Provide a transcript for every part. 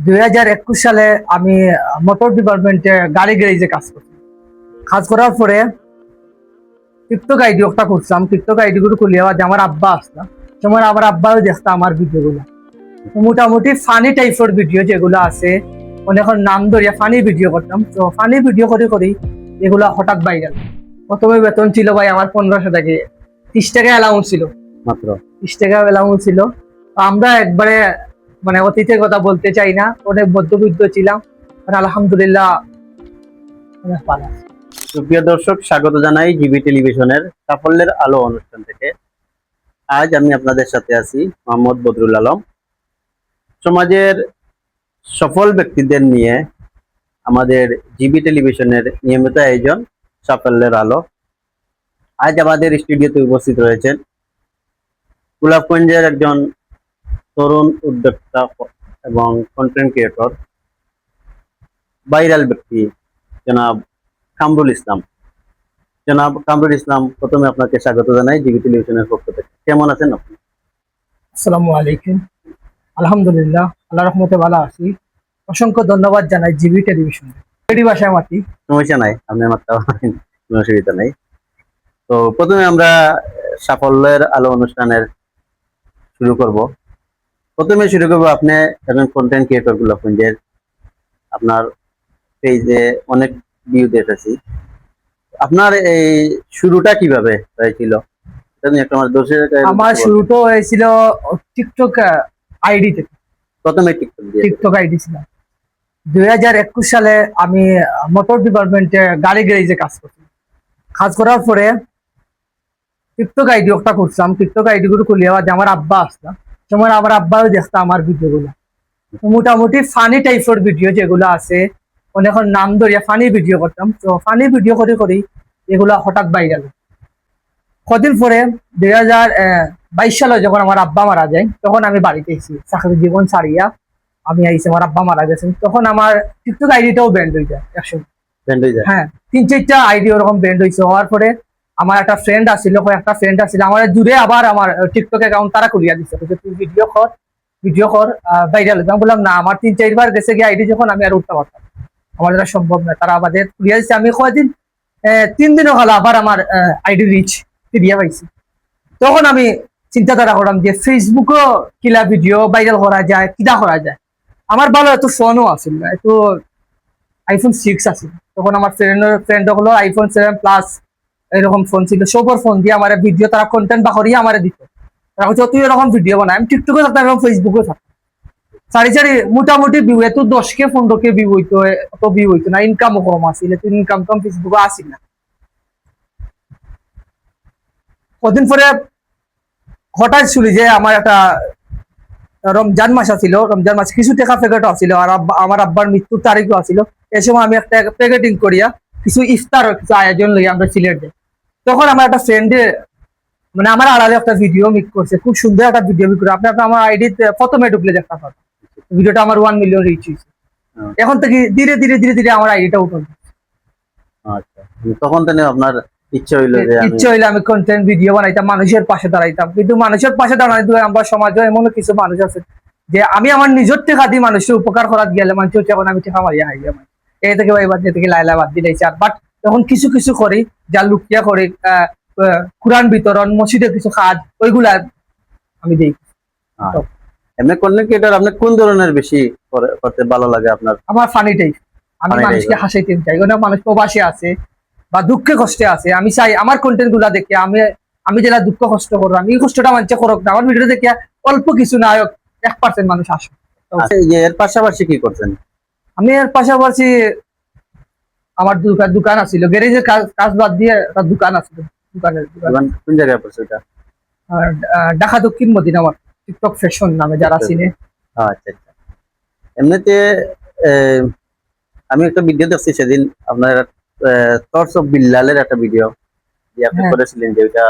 দুই হাজার একুশ সালে আমি মোটর ডিপার্টমেন্টে গাড়ি গ্যারেজে কাজ করছি কাজ করার পরে টিকটক আইডি একটা করছিলাম টিকটক আইডি গুলো যে আমার আব্বা আসলাম তোমার আমার আব্বাও দেখতো আমার ভিডিও গুলো মোটামুটি ফানি টাইপের ভিডিও যেগুলো আছে অনেক নাম ধরিয়া ফানি ভিডিও করতাম। তো ফানি ভিডিও করে করি এগুলো হঠাৎ বাইরে প্রথমে বেতন ছিল ভাই আমার পনেরোশো টাকা। তিরিশ টাকা অ্যালাউন্স ছিল। মাত্র। ত্রিশ টাকা অ্যালাউন্স ছিল। আমরা একবারে মানে অতীতের কথা বলতে চাই না, অনেক মধ্যবিত্ত ছিলাম আলহামদুলিল্লাহ সুপ্রিয় দর্শক, স্বাগত জানাই জিবি টেলিভিশনের সাফল্যের আলো অনুষ্ঠান থেকে। আজ আমি আপনাদের সাথে আছি মোহাম্মদ বদরুল আলম। সমাজের সফল ব্যক্তিদের নিয়ে আমাদের জিবি টেলিভিশনের নিয়মিত আয়োজন সাফল্যের আলো। আজ আমাদের স্টুডিওতে উপস্থিত রয়েছেন গোলাপগঞ্জের একজন তরুণ উদ্যোক্তা এবং কন্টেন্ট ক্রিয়েটর ভাইরাল ব্যক্তি জনাব কামরুল ইসলাম। জনাব কামরুল ইসলাম প্রথমে আপনাকে স্বাগত জানাই জিবি টেলিভিশনের পক্ষ থেকে। কেমন আছেন আপনি? আসসালামু আলাইকুম। আলহামদুলিল্লাহ আল্লাহ রহমতে ভালো আছি। অসংখ্য ধন্যবাদ জানাই জিবি টেলিভিশন। রেডি ভাষায় মাতি সমস্যা নাই আপনি আমার তো কোনো অসুবিধা নাই। তো প্রথমে আমরা সাফল্যের আলো অনুষ্ঠানের শুরু করব। প্রথমে শুরু করব আপনি একজন কন্টেন্ট ক্রিয়েটর গোলাপগঞ্জের আপনার পেজে অনেক ভিউ দেখেছি আপনার এই শুরুটা কীভাবে হয়েছিল? আমার শুরুটা হয়েছিল টিকটক আইডি থেকে প্রথমে টিকটক দিয়ে। টিকটক আইডি ছিল। দুই হাজার একুশ সালে আমি মোটর ডিপার্টমেন্টে গাড়ি গ্যারেজে কাজ করছি কাজ করার পরে টিকটক আইডি একটা করছিলাম টিকটক আইডি গুলো খুলিয়ে আমার আব্বা আসলাম তোমার আমার আব্বাও দেখতো আমার ভিডিও গুলো মোটামুটি ফানি টাইপের ভিডিও যেগুলো আছে অনেক নাম ধরিয়া ফানি ভিডিও করতাম। তো ফানি ভিডিও করে করি এগুলা হঠাৎ বাইরে কদিন পরে দুই হাজার বাইশ সালে যখন আমার আব্বা মারা যায় তখন আমি বাড়িতে এসেছি। চাকরি জীবন ছাড়িয়া আমি আইসি আমার আব্বা মারা গেছেন তখন আমার টিকটক আইডিটাও ব্যান্ড হয়ে যায় যায়। হ্যাঁ তিন চারটা আইডি ওরকম ব্যান্ড হয়েছে। হওয়ার পরে আমার একটা ফ্রেন্ড আসছিল একটা ফ্রেন্ড আসছিল আমার জুড়ে আবার আমার টিকটক অ্যাকাউন্ট তারা করিয়া দিচ্ছে তুই ভিডিও কর ভিডিও কর বাইরে আমি বললাম না আমার তিন চারবার গেছে গিয়ে আইডি যখন আমি আর উঠতে পারতাম আমার দ্বারা সম্ভব না। তারা আমাদের করিয়া দিচ্ছে আমি কয়দিন আহ, তিন দিনও হলো আবার আমার আইডি রিচ ফিরিয়া পাইছি। তখন আমি চিন্তাধারা করলাম যে ফেসবুকও কিলা ভিডিও ভাইরাল করা যায় কিনা করা যায়? আমার ভালো এত ফোনও আছিল না একটু আইফোন সিক্স আছিল। তখন আমার ফ্রেন্ড ফ্রেন্ড হলো আইফোন সেভেন প্লাস এরকম ফোন ছিল সবর ফোন দিয়ে আমার ভিডিও তারা কন্টেন্ট বা করিয়ে আমার দিত। তারা বলছে তুই এরকম ভিডিও বানাই আমি টিকটকে থাকতাম এবং ফেসবুকে থাকতাম। সারি সারি মোটামুটি ভিউ এত দশ কে পনেরো কে ভিউ হইতো অত ভিউ হইতো না ইনকামও কম আসছিল তুই ইনকাম কম ফেসবুকে আসিল না। কদিন পরে হঠাৎ শুনি যে আমার একটা রমজান মাস আছিল, রমজান মাস কিছু টাকা প্যাকেট আছিল, আর আমার আব্বার মৃত্যুর তারিখও আছিল। এই সময় আমি একটা প্যাকেটিং করিয়া কিছু ইফতার, কিছু আয়োজন লইয়া আমরা সিলেট যাই তখন আমার একটা ফ্রেন্ডে মানে আমার আড়ালে একটা ভিডিও মিক করছে খুব সুন্দর একটা ভিডিও মিক করে। আপনি আপনি আমার আইডি প্রথমে ঢুকলে দেখতে পাবেন ভিডিওটা আমার ওয়ান মিলিয়ন রিচ হয়েছে। এখন থেকে ধীরে ধীরে ধীরে ধীরে আমার আইডিটা উঠল আচ্ছা। তখন তো আপনার ইচ্ছে হইল যে আমি ইচ্ছে হইলে আমি কন্টেন্ট ভিডিও বানাইতাম মানুষের পাশে দাঁড়াইতাম। কিন্তু মানুষের পাশে দাঁড়াই দিয়ে আমরা সমাজে এমন কিছু মানুষ আছে যে আমি আমার নিজের টেকা দিয়ে মানুষের উপকার করার গেলে মানুষ হচ্ছে এখন আমি টেকা মারিয়া হাই এই থেকে এবার যে থেকে লাইলা বাদ দিলাইছে আর বাট এখন কিছু কিছু করি যা লুকিয়া করি কোরআন বিতরণ মসজিদে কিছু কাজ ওইগুলা আমি দিই। এমনি কন্টেন্ট ক্রিয়েটর আপনি কোন ধরনের বেশি করতে ভালো লাগে আপনার? আমার ফানি টাইপ আমি মানুষকে হাসাইতে চাই। অনেক মানুষ প্রবাসী আছে বা দুঃখে কষ্টে আছে। আমি চাই আমার কন্টেন্টগুলা দেখে আমি আমি যেটা দুঃখ কষ্ট করব আমি এই কষ্টটা মানুষে করুক না। আমার ভিডিও দেখে অল্প কিছু না হোক এক পার্সেন্ট মানুষ আসুক। আচ্ছা, এর পাশাপাশি কি করছেন? আমি এর পাশাপাশি আমার দোকান দোকান আছিল। গ্যারেজের কাজ বাদ দিয়ে একটা দোকান আছিল। দোকানের দোকান। কোন জায়গায় পড়ছে এটা ঢাকা দক্ষিণ মদিনা আমার টিকটক ফ্যাশন নামে যারা। চিনে। আচ্ছা আচ্ছা। এমনিতে আমি একটা ভিডিও দেখছি সেদিন আপনার অফ বিল্লালের একটা ভিডিও। যে আপনি হ্যাঁ। করেছিলেন যে ওইটা।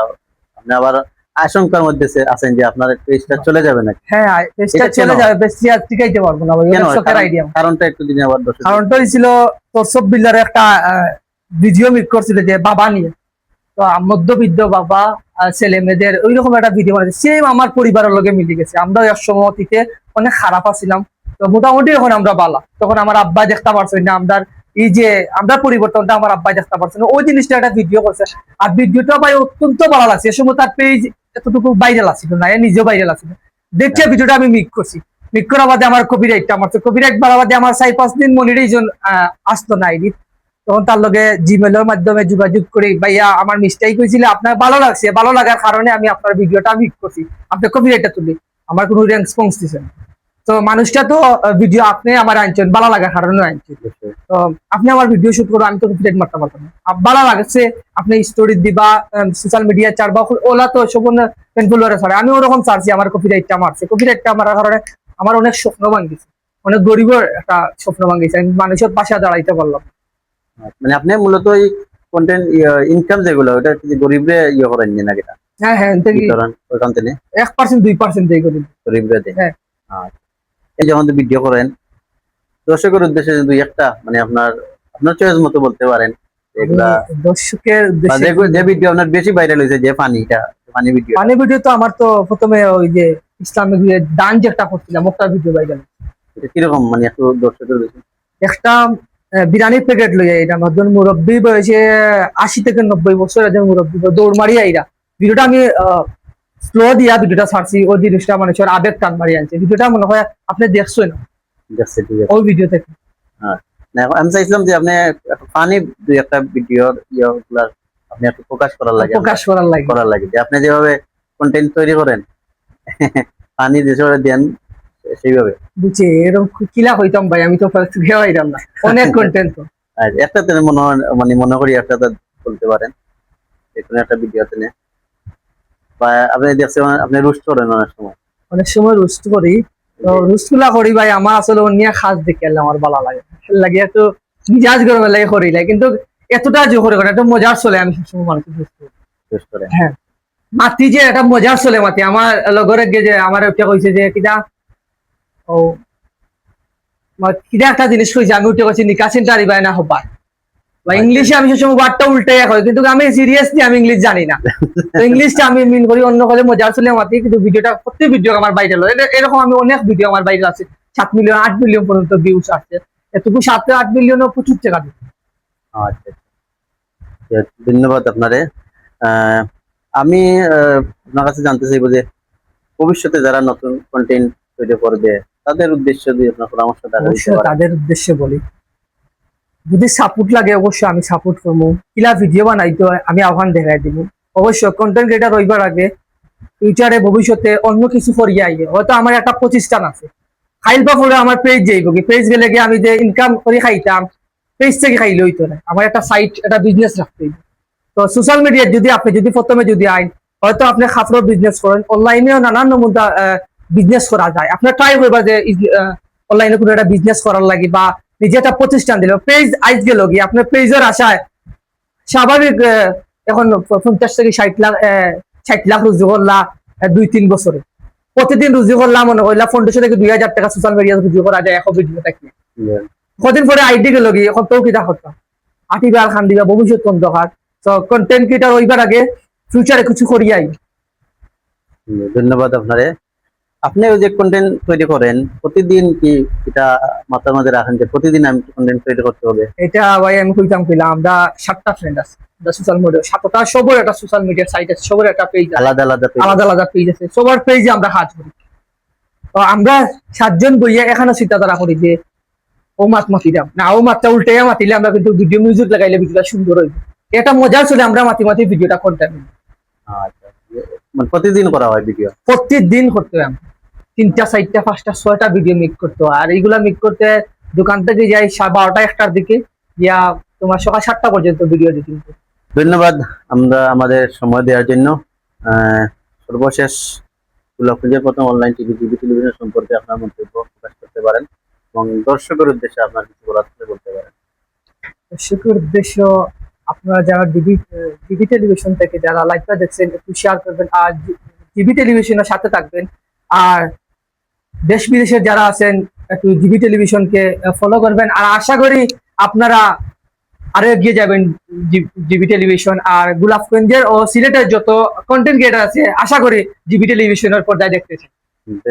আপনি আবার আশঙ্কার মধ্যে আছেন যে আপনার পেজটা চলে যাবে নাকি? হ্যাঁ পেজটা চলে যাবে বেশি আর টিকাইতে পারব না শখের আইডিয়া কারণটা একটু দিনে আবার দর্শক কারণটা ছিল তোরসব বিল্লার একটা ভিডিও মিক করছিল যে বাবা নিয়ে। তো মধ্যবিত্ত বাবা ছেলে মেয়েদের ওই রকম একটা ভিডিও বানাচ্ছে সেম আমার পরিবারের লগে মিলে গেছে। আমরা এক সময়তে অনেক খারাপ আছিলাম। তো মোটামুটি এখন আমরা বালা। তখন আমার আব্বা দেখতে পারছেন না আমরা এই যে আমরা পরিবর্তনটা আমার আব্বা দেখতে পারছেন না। ওই জিনিসটা একটা ভিডিও করছে। আর ভিডিওটা ভাই অত্যন্ত ভালো লাগছে। এ সময় তার পেজ এতটুকু ভাইরাল আছিল না নিজেও ভাইরাল আছিল। দেখছে ভিডিওটা আমি মিক করছি। মিক করার বাদে আমার কপিরাইটটা আমার কপিরাইট বাড়া বাদে আমার চার পাঁচ দিন মনিটাইজন আসতো না আইডি তখন তার লগে জিমেলের মাধ্যমে যোগাযোগ করে ভাইয়া আমার মিস্টেক হয়েছিল আপনার ভালো লাগছে। ভালো লাগার কারণে আমি আপনার ভিডিওটা মিক করছি। আপনি কপিরাইটটা তুলি আমার কোনো রেসপন্স দিচ্ছেন না। তো মানুষটা তো ভিডিও আপনি আমার আনছেন ভালো লাগার কারণে আনছেন। তো আপনি আমার ভিডিও শুট করো আমি তো কপিরাইট মারতে পারতাম না। ভালো লাগছে আপনি স্টোরি দিবা সোশ্যাল মিডিয়া চারবা ওলা তো সম্পূর্ণ ফলোয়ারে ছাড়ে আমি ওরকম চাচ্ছি আমার কপিরাইটটা মারছে। কপিরাইটটা মারার কারণে আমার অনেক স্বপ্ন ভাঙ্গিছে অনেক গরিবের একটা স্বপ্ন ভাঙ্গিছে আমি মানুষের পাশে দাঁড়াইতে পারলাম মানে আপনি মূলত এই কন্টেন্ট ইনকাম যেগুলো ওটা কি গরিবরে ইয়ে করেন না এটা? হ্যাঁ হ্যাঁ এক পার্সেন্ট দুই পার্সেন্ট দিয়ে করি গরিবরে দেন হ্যাঁ। এই যখন ভিডিও করেন দর্শকের উদ্দেশ্যে দুই একটা মানে আপনার আপনার চয়েস মতো বলতে পারেন দর্শকের যে- যে ভিডিও আপনার বেশি ভাইরাল হয়েছে যে ফানিটা ফানি ভিডিও ভিডিও তো আমার তো প্রথমে ওই যে ইসলামিক ডান যে একটা করছিলাম একটা ভিডিও কীরকম মানে একটু দর্শকের একটা প্যাকেট লইয়া এটা একজন মুরব্বী বয়সে আশি থেকে নব্বই বছর একজন মুরব্বী দৌড় মারিয়া আইরা ভিডিওটা আমি স্লো দিয়া ভিডিওটা ছাড়ছি ওই জিনিসটা মানুষের আবেগ টান মারি আনছে। ভিডিওটা মনে হয় আপনি দেখছেন দেখছে ওই ভিডিও থেকে। না, আমি চাইছিলাম যে আপনি পানি দুই একটা ভিডিওর ইয়ে গুলা আপনি একটু প্রকাশ করার লাগে। প্রকাশ করার লাগে। করার লাগে। যে আপনি যেভাবে কন্টেন্ট তৈরি করেন পানি যেভাবে দেন সেইভাবে। বুঝছি এরকম কিলা হইতাম ভাই আমি তো ফার্স্ট হইতাম না। অনেক কন্টেন্ট তো। একটা মনে মানে মনে করি একটা বলতে পারেন। যে কোনো একটা ভিডিও তেনে বা আপনি দেখছেন আপনি রুস্ট করেন অনেক সময়। অনেক সময় রোস্ট করি। তো করি ভাই আমার আসলে খাস দেখে আমার ভালো লাগে। লাগে একটু মিজাজ গরম লাগে করি লাগে কিন্তু এতটা যে করে একটু মজার চলে আমি সবসময় করি। করেন মাতি যে এটা মজার চলে মাতি আমার লগরে গে যে আমার উঠে কইছে যে কিটা ও কিটা একটা জিনিস কইছে আমি উঠে কইছি নিকা সেন্টারি বাই না হবার বা ইংলিশে আমি সবসময় ওয়ার্ডটা উল্টে কই কিন্তু আমি সিরিয়াসলি আমি ইংলিশ জানি না। তো ইংলিশটা আমি মিন করি অন্য কলে মজার চলে মাতি কিন্তু ভিডিওটা প্রত্যেক ভিডিও আমার বাইরে হলো এরকম আমি অনেক ভিডিও আমার বাইরে আছে। সাত মিলিয়ন আট মিলিয়ন পর্যন্ত ভিউজ আসছে। এটুকু সাত আট মিলিয়নও প্রচুর টাকা দিচ্ছে আচ্ছা আচ্ছা। ধন্যবাদ আপনারে। আমি আপনার কাছে জানতে চাইব যে ভবিষ্যতে যারা নতুন কন্টেন্ট তৈরি করবে তাদের উদ্দেশ্যে যদি আপনার পরামর্শ তাদের উদ্দেশ্যে বলি। যদি সাপোর্ট লাগে অবশ্যই আমি সাপোর্ট করব। কিলা ভিডিও বানাইতে আমি আহ্বান দেখাই দিব। অবশ্যই কন্টেন্ট ক্রিয়েটার হইবার আগে ফিউচারে ভবিষ্যতে অন্য কিছু করিয়া আইবে। হয়তো আমার একটা প্রতিষ্ঠান আছে। খাইল বা পরে আমার পেজ যাইব কি? পেজ গেলে গিয়ে আমি যে ইনকাম করে খাইতাম পেজ থেকে খাইলে হইতো না। আমার একটা সাইট একটা বিজনেস রাখতে হইবে। তো সোশ্যাল মিডিয়ার যদি আপনি, যদি প্রথমে যদি আইন, হয়তো আপনি খাফড় বিজনেস করেন অনলাইনেও নানান নমুনা বিজনেস করা যায়। আপনার ট্রাই করবা যে অনলাইনে কোনো একটা বিজনেস করার লাগে বা নিজে একটা প্রতিষ্ঠান দিল পেজ আইজ গেল গিয়ে আপনার পেজের আশায়। স্বাভাবিক এখন পঞ্চাশ থেকে ষাট লাখ ষাট লাখ রুজু করলা দুই তিন বছরে। প্রতিদিন রুজু করলাম মনে করলাম পনেরোশো থেকে দুই হাজার টাকা সোশ্যাল মিডিয়া রুজু করা যায় এখন ভিডিও থাকলে কদিন পরে আইডি গেল গিয়ে এখন তো কিতা করতাম আটিবার খান দিবা ভবিষ্যৎ অন্ধকার তো কন্টেন্ট ক্রিয়েটার হইবার আগে ফিউচারে কিছু করিয়াই হুম, ধন্যবাদ আপনারে। আপনি যে কন্টেন্ট তৈরি করেন প্রতিদিন কি এটা মাথার মাঝে রাখেন যে প্রতিদিন আমি কন্টেন্ট তৈরি করতে হবে? এটা ভাই আমি কইতাম কইলাম আমরা সাতটা ফ্রেন্ড আছে সোশ্যাল মিডিয়া সাতটা সবার একটা সোশ্যাল মিডিয়ার সাইট আছে সবার একটা পেজ আলাদা আলাদা? আলাদা আলাদা পেজ আছে সবার পেজে আমরা কাজ করি তো আমরা সাতজন বইয়া এখানে চিন্তাধারা করি যে ও মাত মাতিলাম। না ও মাতটা উল্টে মাতিলে আমরা কিন্তু ভিডিও মিউজিক লাগাইলে ভিডিওটা সুন্দর হইবে। এটা মজার চলে আমরা মাতি মাতি ভিডিওটা আচ্ছা। মানে প্রতিদিন করা হয় ভিডিও প্রত্যেক দিন করতে হয়। তিনটা চারটা পাঁচটা ছয়টা ভিডিও মিক করতে আর এইগুলা মিক করতে দোকান থেকে যাই বারোটা একটার দিকে ইয়া তোমার সকাল সাতটা পর্যন্ত ভিডিও দিতে। ধন্যবাদ আমরা আমাদের সময় দেওয়ার জন্য। সর্বশেষ খুঁজে প্রথম অনলাইন টিভি টিভি টেলিভিশন সম্পর্কে আপনার মন্তব্য প্রকাশ করতে পারেন এবং দর্শকের উদ্দেশ্যে আপনার কিছু বলার বলতে পারেন। দর্শকের উদ্দেশ্য আপনারা যারা ডিবি ডিবি টেলিভিশন থেকে যারা লাইভটা দেখছেন একটু শেয়ার করবেন। আর ডিবি টেলিভিশনের সাথে থাকবেন। আর দেশ বিদেশের যারা আছেন একটু জিবি টেলিভিশনকে ফলো করবেন। আর আশা করি আপনারা আরও এগিয়ে যাবেন জিবি টেলিভিশন আর গোলাপগঞ্জের ও সিলেটের যত কন্টেন্ট ক্রিয়েটার আছে আশা করি জিবি টেলিভিশনের পর্দায় দেখতেছেন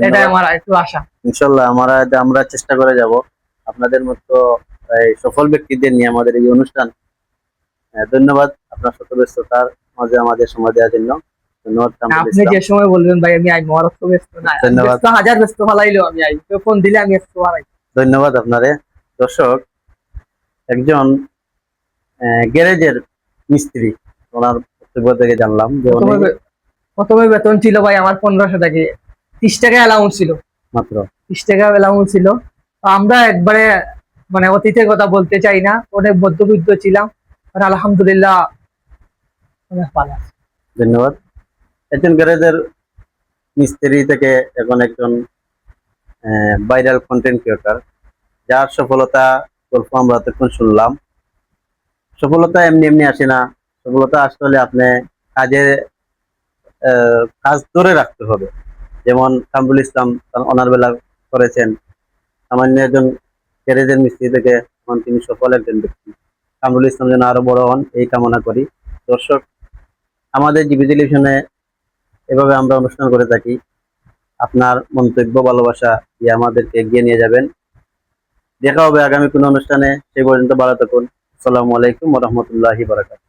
এটাই আমার একটু আশা। ইনশাল্লাহ আমরা আমরা চেষ্টা করে যাব। আপনাদের মতো এই সফল ব্যক্তিদের নিয়ে আমাদের এই অনুষ্ঠান ধন্যবাদ আপনার শত ব্যস্ততার মাঝে আমাদের সময় দেওয়ার জন্য। আপনি যে সময় বলবেন ভাই আমি ব্যস্ত না ধন্যবাদ। ব্যস্ত হাজার ব্যস্ত ফালাইলেও আমি ফোন দিলে আমি হারাই। ধন্যবাদ আপনারে। দর্শক একজন গ্যারেজের মিস্ত্রি ওনার বক্তব্য থেকে জানলাম যে প্রথমে বেতন ছিল ভাই আমার পনেরোশো টাকা। ত্রিশ টাকা অ্যালাউন্স ছিল। মাত্র। ত্রিশ টাকা অ্যালাউন্স ছিল। তো আমরা একবারে মানে অতীতের কথা বলতে চাই না অনেক মধ্যবিত্ত ছিলাম। আলহামদুলিল্লাহ, অনেক ভালো আছি। ধন্যবাদ। একজন গ্যারেজের মিস্ত্রি থেকে এখন একজন ভাইরাল কন্টেন্ট ক্রিয়েটর যার সফলতা গল্প আমরা এতক্ষণ শুনলাম। সফলতা এমনি এমনি আসে না। সফলতা আসতে হলে আপনি কাজে কাজ ধরে রাখতে হবে। যেমন কামরুল ইসলাম অনার বেলা করেছেন। সামান্য একজন গ্যারেজের মিস্ত্রি থেকে তিনি সফল একজন ব্যক্তি। কামরুল ইসলাম যেন আরও বড় হন, এই কামনা করি। দর্শক, আমাদের জিবি টেলিভিশনে এভাবে আমরা অনুষ্ঠান করে থাকি। আপনার মন্তব্য, ভালোবাসা দিয়ে আমাদেরকে এগিয়ে নিয়ে যাবেন। দেখা হবে আগামী কোনো অনুষ্ঠানে, সেই পর্যন্ত ভালো থাকুন। আসসালামু আলাইকুম রহমতুল্লাহি বারাকাত